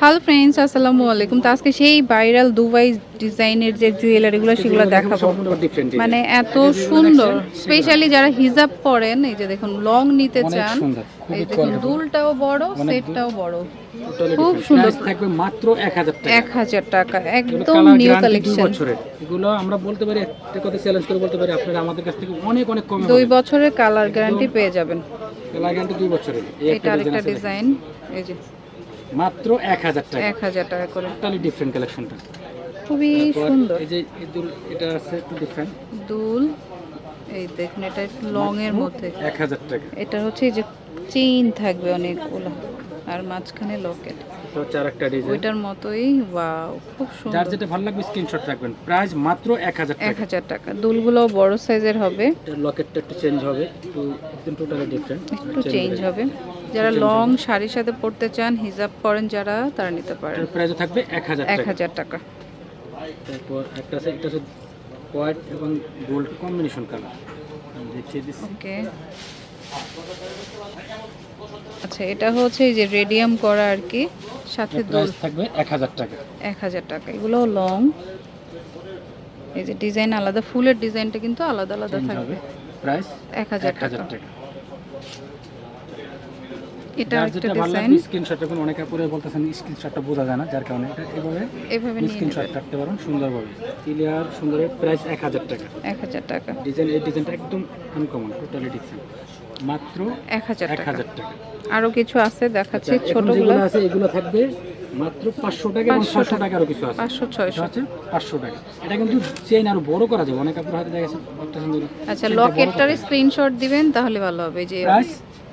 Hello friends আসসালামু আলাইকুম। তো আজকে সেই ভাইরাল দুবাই ডিজাইনের যে জুয়েলারিগুলো সেগুলো দেখাবো। মানে এত সুন্দর স্পেশালি যারা হিজাব পরেন এই যে দেখুন লং নিতে চান এই দেখুন দুলটাও বড় সেটটাও বড়। খুব সুন্দর। থাকবে মাত্র 1000 টাকা। এক হাজার টাকা একদম নিউ কালেকশন এগুলো আমরা বলতে পারি একটা কথা চ্যালেঞ্জ করে বলতে পারি আপনারা আমাদের কাছ থেকে অনেক অনেক কমে দুই বছরের কালার গ্যারান্টি পেয়ে যাবেন। কালার গ্যারান্টি দুই বছরের। এটা একটা আরেকটা ডিজাইন এই যে। মাত্র 1000 টাকা। এক হাজার টাকা করে। টোটালি ডিফারেন্ট কালেকশনটা খুবই সুন্দর এই যে এই দুল এটা আছে একটু ডিফারেন্ট দুল এই দেখুন এটা একটু লং এর মধ্যে। 1000 টাকা। এটা হচ্ছে এই যে চেইন থাকবে অনেকগুলো আর মাঝখানে লকেট তো হচ্ছে আরেকটা ডিজাইন ওইটার মতোই ওয়াও খুব যার সুন্দর যেটা ভালো লাগবে স্ক্রিনশট রাখবেন। প্রাইস মাত্র 1000 এক টাকা। হাজার টাকা। দুলগুলো বড় সাইজের হবে। এটার লকেটটা একটু চেঞ্জ হবে একটু একদম টোটালি ডিফারেন্ট একটু চেঞ্জ হবে। যারা লং শাড়ির সাথে পরতে চান হিজাব পরেন যারা তারা নিতে পারেন। এটার প্রাইস থাকবে 1000 এক টাকা। হাজার টাকা। তারপর একটা আছে হোয়াইট এবং গোল্ড কম্বিনেশন কালার দেখিয়ে দিচ্ছি। ওকে আচ্ছা এটা হচ্ছে এই যে রেডিয়াম করা আর কি সাথে দোল থাকবে 1000 টাকা। এক হাজার টাকা। এগুলো লং এই যে ডিজাইন আলাদা ফুলের ডিজাইনটা কিন্তু আলাদা আলাদা থাকবে। প্রাইস এক হাজার 1000 টাকা। এটা একটা ডিজাইন স্ক্রিনশট রাখুন অনেকে পরে বলতেছেন স্ক্রিনশটটা বোঝা যায় না যার কারণে এটা এভাবে এভাবে নিয়ে স্ক্রিনশট রাখতে পারেন সুন্দরভাবে। ক্লিয়ার সুন্দর প্রাইস 1000 টাকা। এক হাজার টাকা। ডিজাইন এই ডিজাইনটা একদম আনকমন টোটালি ডিফারেন্ট মাত্র এক হাজার টাকা। 1000 টাকা। আরও কিছু আছে দেখাচ্ছি আচ্ছা, ছোটগুলো। আছে এগুলো থাকবে মাত্র 500 টাকা এবং 500 600 টাকারও কিছু আছে। পাঁচশো ছয়শো। হচ্ছে 500 টাকা। এটা কিন্তু চেইন আরও বড় করা যাবে অনেক আপনার হাতে দেখেছেন আচ্ছা লকেটটার স্ক্রিনশট দিবেন তাহলে ভালো হবে যে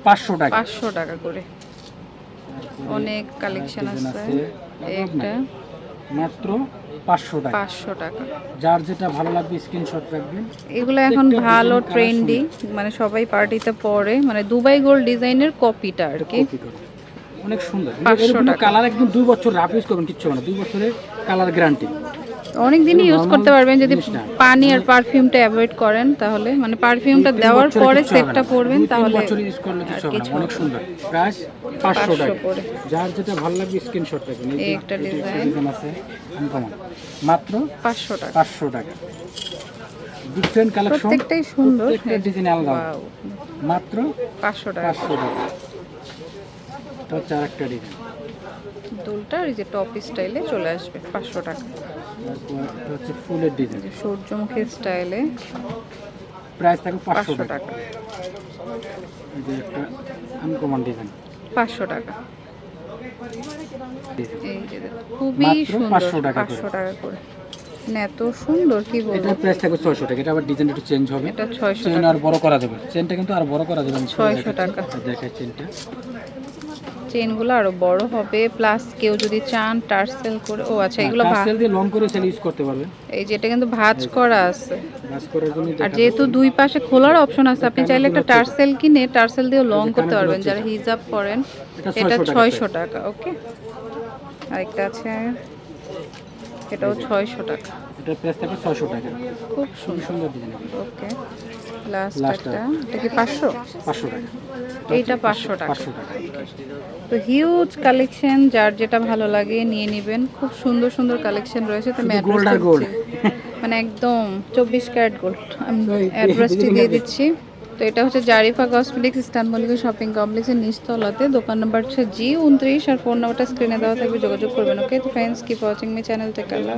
500 টাকা। পাঁচশো টাকা করে। অনেক কালেকশন আছে। আছে। একটা। মাত্র 500 টাকা। পাঁচশো টাকা। যার যেটা ভালো লাগবে স্ক্রিনশট রাখবেন এগুলো এখন ভালো ট্রেন্ডি মানে সবাই পার্টিতে পরে মানে দুবাই গোল্ড ডিজাইনের কপিটা আর কি। অনেক সুন্দর। 500 কালার একদম দুই বছর রাফ ইউজ করবেন কিচ্ছু না। দুই বছরের কালার গ্যারান্টি অনেক দিনই ইউজ করতে পারবেন যদি পানি আর পারফিউমটা অ্যাভয়েড করেন তাহলে মানে পারফিউমটা দেওয়ার পরে সেটটা পরবেন তাহলে বছর ইউজ করলে কিছু হবে অনেক সুন্দর। প্রাইস 500 500 টাকা যার যেটা ভালো লাগবে স্ক্রিনশট রাখবেন এই একটা ডিজাইন আছে আনকমন মাত্র পাঁচশো টাকা। 500 টাকা। ডিফারেন্ট কালেকশন প্রত্যেকটাই সুন্দর। প্রত্যেকটা ডিজাইন আলাদা। মাত্র পাঁচশো টাকা। 500 টাকা। হচ্ছে আরেকটা ডিজাইন দুলটা এই যে টপ স্টাইলে চলে আসবে পাঁচশো টাকা। হচ্ছে ফুলের ডিজাইন সূর্যমুখী স্টাইলে প্রাইস থাকবে পাঁচশো টাকা। আনকমন ডিজাইন পাঁচশো টাকা। খুবই সুন্দর 500 টাকা করে। পাঁচশো টাকা করে। মানে এত সুন্দর কি বলব? এটার প্রাইস থাকবে 600 টাকা। এটা আবার ডিজাইন একটু চেঞ্জ হবে। এটা ছয়শো চেন টাকা। আর বড় করা যাবে। চেনটা কিন্তু আর বড় করা যাবে আমি 600 টাকা। দেখাই চেনটা চেনগুলো আরও বড় হবে প্লাস কেউ যদি চান টার্সেল করে ও আচ্ছা এগুলো ভাজ দিয়ে লং করে সেল ইউজ করতে পারবেন এই যেটা কিন্তু ভাঁজ করা আছে। করার জন্য আর যেহেতু দুই পাশে খোলার অপশন আছে আপনি চাইলে একটা টার্সেল কিনে টার্সেল দিয়ে লং করতে পারবেন যারা হিজাব পরেন এটা এটা 600 ছয়শো টাকা ওকে আরেকটা আছে। এটাও ছয়শো টাকা। এটার প্রাইস থাকবে 600 টাকা। খুব সুন্দর। সুন্দর ডিজাইন ওকে। লাস্ট এটা কি পাঁচশো? 500 টাকা। এইটা পাঁচশো টাকা। 500 টাকা। তো হিউজ কালেকশন যার যেটা ভালো লাগে নিয়ে নেবেন। খুব সুন্দর সুন্দর কালেকশন রয়েছে। তো অ্যাড্রেসটা মানে একদম চব্বিশ ক্যারেট গোল্ড আমি অ্যাড্রেসটি দিয়ে দিচ্ছি। তো এটা হচ্ছে জারিফা কসমেটিক্স, ইস্তানবুলিকা শপিং কমপ্লেক্সের নিচতলাতে। দোকান নাম্বার হচ্ছে জি উনত্রিশ আর ফোন নাম্বারটা স্ক্রিনে দেওয়া থাকবে, যোগাযোগ করবেন ওকে তো friends keep watching my channel থেকে আল্লাহ